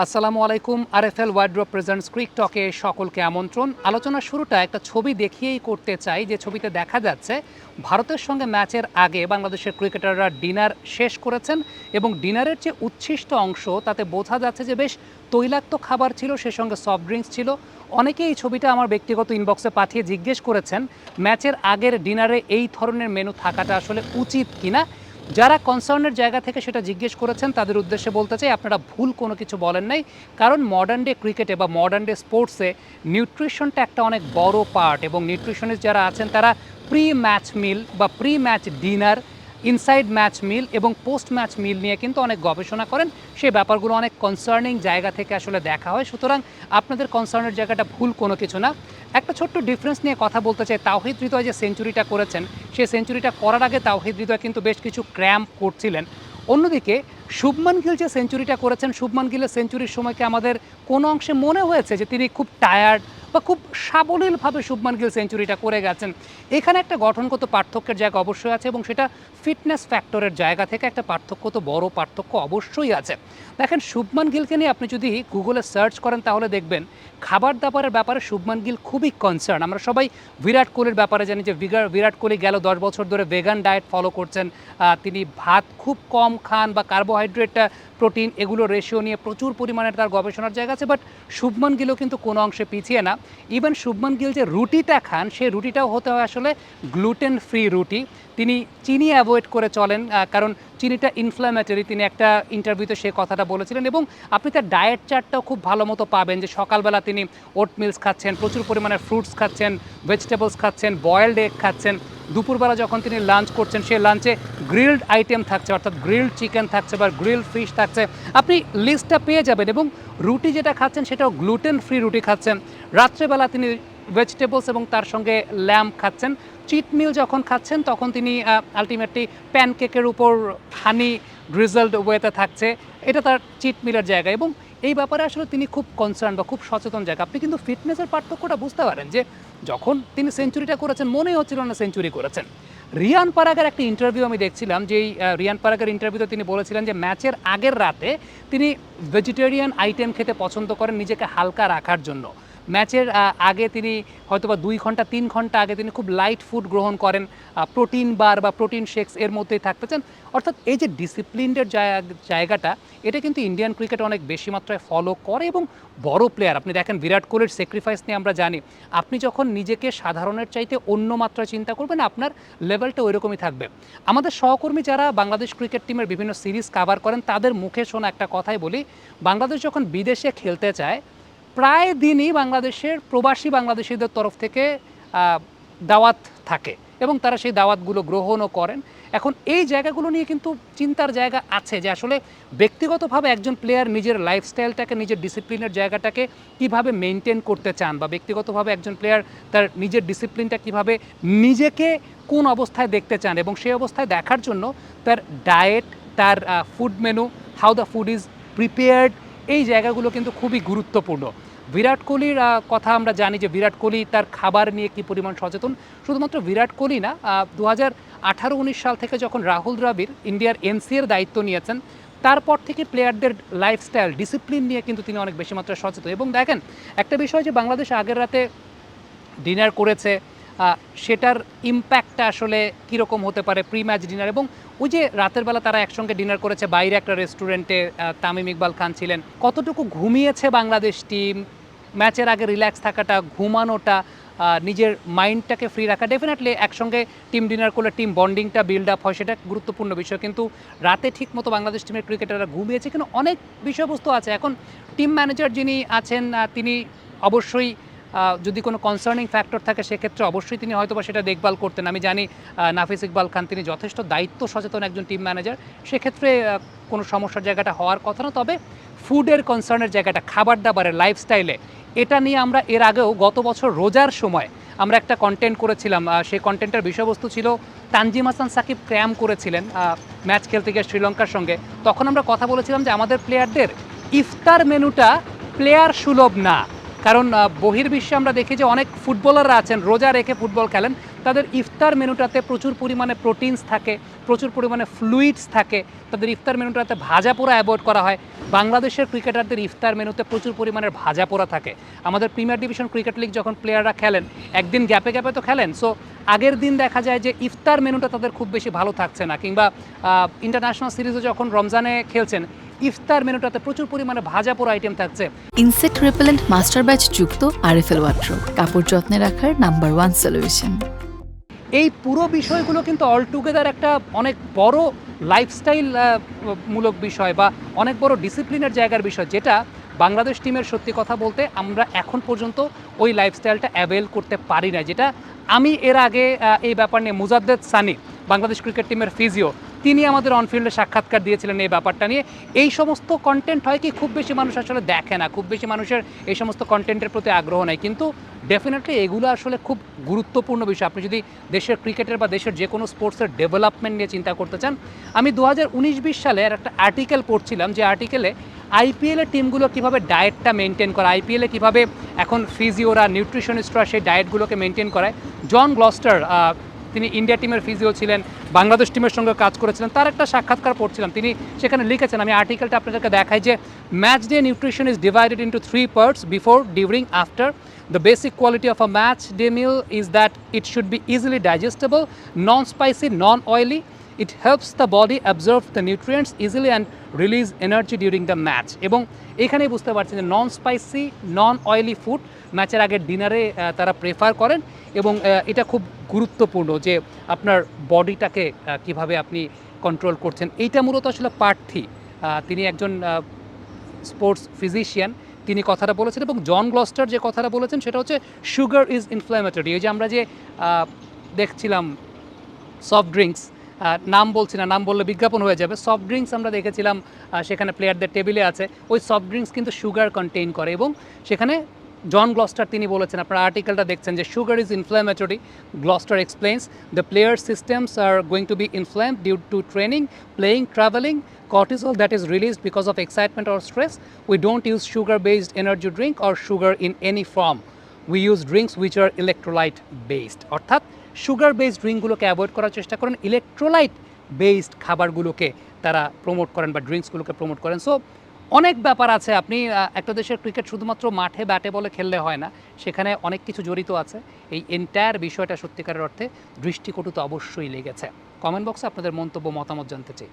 আসসালামু আলাইকুম আর এফ আরএফএল ওয়ার্ড্রপ প্রেজেন্টস ক্রিক টকে সকলকে আমন্ত্রণ। আলোচনা শুরুটা একটা ছবি দেখিয়েই করতে চাই, যে ছবিতে দেখা যাচ্ছে ভারতের সঙ্গে ম্যাচের আগে বাংলাদেশের ক্রিকেটাররা ডিনার শেষ করেছেন এবং ডিনারের যে উচ্ছিষ্ট অংশ, তাতে বোঝা যাচ্ছে যে বেশ তৈলাক্ত খাবার ছিল, সে সঙ্গে সফট ড্রিঙ্কস ছিল। অনেকেই এই ছবিটা আমার ব্যক্তিগত ইনবক্সে পাঠিয়ে জিজ্ঞেস করেছেন, ম্যাচের আগের ডিনারে এই ধরনের মেনু থাকাটা আসলে উচিত কিনা? যারা কনসার্নের জায়গা থেকে সেটা জিজ্ঞেস করেছেন, তাদের উদ্দেশ্যে বলতে চাই, আপনারা ভুল কোনো কিছু বলেন নাই। কারণ মডার্ন ডে ক্রিকেটে বা মডার্ন ডে স্পোর্টসে নিউট্রিশনটা একটা অনেক বড় পার্ট এবং নিউট্রিশনিস্ট যারা আছেন, তারা প্রি ম্যাচ মিল বা pre match dinner inside match meal এবং পোস্ট ম্যাচ মিল নিয়ে কিন্তু অনেক গবেষণা করেন। সেই ব্যাপারগুলো অনেক কনসার্নিং জায়গা থেকে আসলে দেখা হয়। সুতরাং আপনাদের কনসার্নের জায়গাটা ভুল কোনো কিছু না। একটা ছোট্ট ডিফারেন্স নিয়ে কথা বলতে চাই। তাওহিদ হৃদয় যে সেঞ্চুরিটা করেছেন, সেই সেঞ্চুরিটা করার আগে তাওহিদ হৃদয় কিন্তু বেশ কিছু ক্র্যাম্প করছিলেন। অন্যদিকে শুভমান গিল যে সেঞ্চুরিটা করেছেন, শুভমান গিলের সেঞ্চুরির সময়কে আমাদের কোনো অংশে মনে হয়েছে যে তিনি খুব টায়ার্ড বা খুব সাবলীলভাবে শুভমান গিল সেঞ্চুরিটা করে গেছেন। এখানে একটা গঠনগত পার্থক্যের জায়গা অবশ্যই আছে এবং সেটা ফিটনেস ফ্যাক্টরের জায়গা থেকে একটা পার্থক্য, তো বড় পার্থক্য অবশ্যই আছে। দেখেন, শুভমান গিলকে নিয়ে আপনি যদি গুগলে সার্চ করেন তাহলে দেখবেন, খাবার দাবারের ব্যাপারে শুভমান গিল খুবই কনসার্ন আমরা সবাই বিরাট কোহলির ব্যাপারে জানি যে বিরাট কোহলি গেল দশ বছর ধরে ভেগান ডায়েট ফলো করছেন তিনি ভাত খুব কম খান বা কার্বোহাইড্রেট প্রোটিন এগুলো রেশিও নিয়ে প্রচুর পরিমাণে তার গবেষণার জায়গা আছে বাট শুভমান গিলও কিন্তু কোনো অংশে পিছিয়ে না। ইভেন শুভমান গিল যে রুটিটা খান সেই রুটিটাও হতে হয় আসলে গ্লুটেন ফ্রি রুটি। তিনি চিনি অ্যাভয়েড করে চলেন কারণ চিনিটা ইনফ্ল্যামেটরি তিনি একটা ইন্টারভিউতে সে কথাটা বলেছিলেন এবং আপনি তার ডায়েট চার্টটাও খুব ভালো মতো পাবেন যে সকালবেলা তিনি ওট মিলস খাচ্ছেন, প্রচুর পরিমাণে ফ্রুটস খাচ্ছেন ভেজিটেবলস খাচ্ছেন বয়েলড এগ খাচ্ছেন। দুপুরবেলা যখন তিনি লাঞ্চ করছেন সেই লাঞ্চে গ্রিলড আইটেম থাকছে, অর্থাৎ গ্রিলড চিকেন থাকছে বা গ্রিলড ফিশ থাকছে। আপনি লিস্টটা পেয়ে যাবেন এবং রুটি যেটা খাচ্ছেন সেটাও গ্লুটেন ফ্রি রুটি খাচ্ছেন। রাত্রেবেলা তিনি ভেজিটেবলস এবং তার সঙ্গে ল্যাম্প খাচ্ছেন। চিট মিল যখন খাচ্ছেন, তখন তিনি আলটিমেটলি প্যানকেকের উপর হানি ড্রিজলড ওয়েতে থাকছে। এটা তার চিট মিলের জায়গা এবং এই ব্যাপারে আসলে তিনি খুব কনসার্ন বা খুব সচেতন জায়গা। আপনি কিন্তু ফিটনেসের পার্থক্যটা বুঝতে পারেন যে, যখন তিনি সেঞ্চুরিটা করেছেন, মনেই হচ্ছিল না সেঞ্চুরি করেছেন। রিয়ান পারাগের একটা ইন্টারভিউ আমি দেখছিলাম যে রিয়ান পারাগের ইন্টারভিউতে তিনি বলেছিলেন যে ম্যাচের আগের রাতে তিনি ভেজিটেরিয়ান আইটেম খেতে পছন্দ করেন নিজেকে হালকা রাখার জন্য। ম্যাচের আগে তিনি হয়তোবা দুই ঘণ্টা, তিন ঘণ্টা আগে তিনি খুব লাইট ফুড গ্রহণ করেন প্রোটিন বার বা প্রোটিন শেক্স এর মধ্যেই থাকতে চান। অর্থাৎ এই যে ডিসিপ্লিনডের জায়গাটা, এটা কিন্তু ইন্ডিয়ান ক্রিকেট অনেক বেশি মাত্রায় ফলো করে এবং বড় প্লেয়ার আপনি দেখেন বিরাট কোহলির স্যাক্রিফাইস নিয়ে আমরা জানি, আপনি যখন নিজেকে সাধারণের চাইতে অন্য মাত্রায় চিন্তা করবেন, আপনার লেভেলটা ওইরকমই থাকবে। আমাদের সহকর্মী যারা বাংলাদেশ ক্রিকেট টিমের বিভিন্ন সিরিজ কাভার করেন, তাদের মুখে শোনা একটা কথাই বলি, বাংলাদেশ যখন বিদেশে খেলতে চায় প্রায় দিনই বাংলাদেশের প্রবাসী বাংলাদেশিদের তরফ থেকে দাওয়াত থাকে এবং তারা সেই দাওয়াতগুলো গ্রহণও করেন। এখন এই জায়গাগুলো নিয়ে কিন্তু চিন্তার জায়গা আছে যে আসলে ব্যক্তিগতভাবে একজন প্লেয়ার নিজের লাইফস্টাইলটাকে নিজের ডিসিপ্লিনের জায়গাটাকে কীভাবে মেনটেন করতে চান বা ব্যক্তিগতভাবে একজন প্লেয়ার তার নিজের ডিসিপ্লিনটা কীভাবে নিজেকে কোন অবস্থায় দেখতে চান এবং সেই অবস্থায় দেখার জন্য তার ডায়েট তার food menu how the food is prepared এই জায়গাগুলো কিন্তু খুবই গুরুত্বপূর্ণ। বিরাট কোহলির কথা আমরা জানি যে বিরাট কোহলি তার খাবার নিয়ে কি পরিমাণ সচেতন। শুধুমাত্র বিরাট কোহলি না দু হাজার আঠারো, উনিশ সাল থেকে যখন রাহুল দ্রাবিড় ইন্ডিয়ার এনসিএর দায়িত্ব নিয়েছেন, তারপর থেকে প্লেয়ারদের লাইফস্টাইল ডিসিপ্লিন নিয়ে কিন্তু তিনি অনেক বেশি মাত্রায় সচেতন। এবং দেখেন, একটা বিষয় যে বাংলাদেশ আগের রাতে ডিনার করেছে সেটার ইম্প্যাক্টটা আসলে কীরকম হতে পারে প্রি ম্যাচ ডিনার এবং ওই যে রাতের বেলা তারা একসঙ্গে ডিনার করেছে, বাইরে একটা রেস্টুরেন্টে তামিম ইকবাল খান ছিলেন। কতটুকু ঘুমিয়েছে বাংলাদেশ টিম ম্যাচের আগে রিল্যাক্স থাকাটা, ঘুমানোটা নিজের মাইন্ডটাকে ফ্রি রাখা ডেফিনেটলি একসঙ্গে টিম ডিনার করলে টিম বন্ডিংটা বিল্ড আপ হয়, সেটা গুরুত্বপূর্ণ বিষয়। কিন্তু রাতে ঠিকমতো বাংলাদেশ টিমের ক্রিকেটাররা ঘুমিয়েছে, কিন্তু অনেক বিষয়বস্তু আছে। এখন টিম ম্যানেজার যিনি আছেন তিনি অবশ্যই যদি কোনো কনসার্নিং ফ্যাক্টর থাকে, সেক্ষেত্রে অবশ্যই তিনি হয়তো বা সেটা দেখভাল করতেন। আমি জানি নাফিস ইকবাল খান তিনি যথেষ্ট দায়িত্ব সচেতন একজন টিম ম্যানেজার সেক্ষেত্রে কোনো সমস্যার জায়গাটা হওয়ার কথা না, তবে ফুডের কনসার্নের জায়গাটা, খাবার দাবারের লাইফস্টাইলে এটা নিয়ে আমরা এর আগেও গত বছর রোজার সময় আমরা একটা কন্টেন্ট করেছিলাম। সেই কন্টেন্টের বিষয়বস্তু ছিল, তানজিম হাসান সাকিব ক্র্যাম করেছিলেন ম্যাচ খেলতে গিয়ে শ্রীলঙ্কার সঙ্গে। তখন আমরা কথা বলেছিলাম যে আমাদের প্লেয়ারদের ইফতার মেনুটা প্লেয়ার সুলভ না। কারণ বহির্বিশ্বে আমরা দেখি যে অনেক ফুটবলাররা আছেন রোজা রেখে ফুটবল খেলেন। তাদের ইফতার মেনুটাতে প্রচুর পরিমাণে প্রোটিনস থাকে, প্রচুর পরিমাণে ফ্লুইডস থাকে। তাদের ইফতার মেনুটাতে ভাজা পোড়া অ্যাভয়েড করা হয়। বাংলাদেশের ক্রিকেটারদের ইফতার মেনুতে প্রচুর পরিমাণের ভাজা পোড়া থাকে। আমাদের প্রিমিয়ার ডিভিশন ক্রিকেট লিগ যখন প্লেয়াররা খেলেন, একদিন গ্যাপে গ্যাপে তো খেলেন সো আগের দিন দেখা যায় যে ইফতার মেনুটা তাদের খুব বেশি ভালো থাকছে না। কিংবা ইন্টারন্যাশনাল সিরিজে যখন রমজানে খেলছেন, ইফতার মেনুটাতে প্রচুর পরিমাণে ভাজা পোড়া আইটেম থাকছে। ইনসেক্ট রিপেলেন্ট মাস্টার ব্যাচ যুক্ত আরএফএল ওয়াট্রো কাপড় যত্নে রাখার নাম্বার ওয়ান সলিউশন এই পুরো বিষয়গুলো কিন্তু অলটুগেদার একটা অনেক বড় লাইফস্টাইল মূলক বিষয় বা অনেক বড় ডিসিপ্লিনের জায়গার বিষয়, যেটা বাংলাদেশ টিমের সত্যি কথা বলতে আমরা এখন পর্যন্ত ওই লাইফস্টাইলটা অ্যাভেল করতে পারি না যেটা আমি এর আগে এই ব্যাপার নিয়ে মুজাদ্দেদ সানি, বাংলাদেশ ক্রিকেট টিমের ফিজিও তিনি আমাদের অনফিল্ডে সাক্ষাৎকার দিয়েছিলেন এই ব্যাপারটা নিয়ে। এই সমস্ত কন্টেন্ট হয় কি, খুব বেশি মানুষ আসলে দেখে না। খুব বেশি মানুষের এই সমস্ত কন্টেন্টের প্রতি আগ্রহ নেই। কিন্তু ডেফিনেটলি এগুলো আসলে খুব গুরুত্বপূর্ণ বিষয়। আপনি যদি দেশের ক্রিকেটের বা দেশের যে কোনো স্পোর্টসের ডেভেলপমেন্ট নিয়ে চিন্তা করতে চান, আমি দু হাজার সালের একটা আর্টিকেল পড়ছিলাম যে আর্টিকেলে আইপিএলের টিমগুলো কীভাবে ডায়েটটা মেনটেন করে আইপিএলে কীভাবে এখন ফিজিওরা নিউট্রিশনিস্টরা সেই ডায়েটগুলোকে মেনটেন করায়। জন গ্লস্টার তিনি ইন্ডিয়া টিমের ফিজিও ছিলেন, বাংলাদেশ টিমের সঙ্গে কাজ করেছিলেন, তার একটা সাক্ষাৎকার পড়ছিলাম। তিনি সেখানে লিখেছেন, আমি আর্টিকেলটা আপনাদেরকে দেখাই যে match day nutrition is divided into three parts before during after the basic quality of a match day meal is that it should be easily digestible non spicy non oily it helps the body absorb the nutrients easily and release energy during the match এবং এখানেই বুঝতে পারছেন যে non spicy non oily food ম্যাচের আগে ডিনারে তারা prefer করেন এবং এটা খুব গুরুত্বপূর্ণ যে আপনার বডিটাকে কীভাবে আপনি কন্ট্রোল করছেন। এইটা মূলত আসলে প্রার্থী তিনি একজন স্পোর্টস ফিজিশিয়ান তিনি কথাটা বলেছেন এবং জন গ্লস্টার যে কথাটা বলেছেন সেটা হচ্ছে সুগার ইজ ইনফ্ল্যামেটরি এই যে আমরা যে দেখছিলাম সফট ড্রিঙ্কস নাম বলছি না, নাম বললে বিজ্ঞাপন হয়ে যাবে সফট ড্রিঙ্কস আমরা দেখেছিলাম সেখানে প্লেয়ারদের টেবিলে আছে ওই সফট ড্রিঙ্কস কিন্তু সুগার কন্টেইন করে এবং সেখানে জন গ্লস্টার তিনি বলেছেন, আপনারা আর্টিকেলটা দেখছেন যে sugar is inflammatory Gloster explains the player systems are going to be inflamed due to training playing travelling cortisol that is released because of excitement or stress. We don't use sugar based energy drink or sugar in any form. We use drinks which are electrolyte based. অর্থাৎ sugar based ড্রিঙ্কগুলোকে avoid করার চেষ্টা করেন। Electrolyte based খাবারগুলোকে তারা promote করেন বা ড্রিঙ্কসগুলোকে promote করেন। So অনেক ব্যাপার আছে। আপনি একটা দেশের ক্রিকেট শুধুমাত্র মাঠে ব্যাটে বলে খেললে হয় না, সেখানে অনেক কিছু জড়িত আছে। এই এন্টায়ার বিষয়টা সত্যিকারের অর্থে দৃষ্টিকটু তো অবশ্যই লেগেছে। কমেন্ট বক্সে আপনাদের মন্তব্য, মতামত জানতে চাই।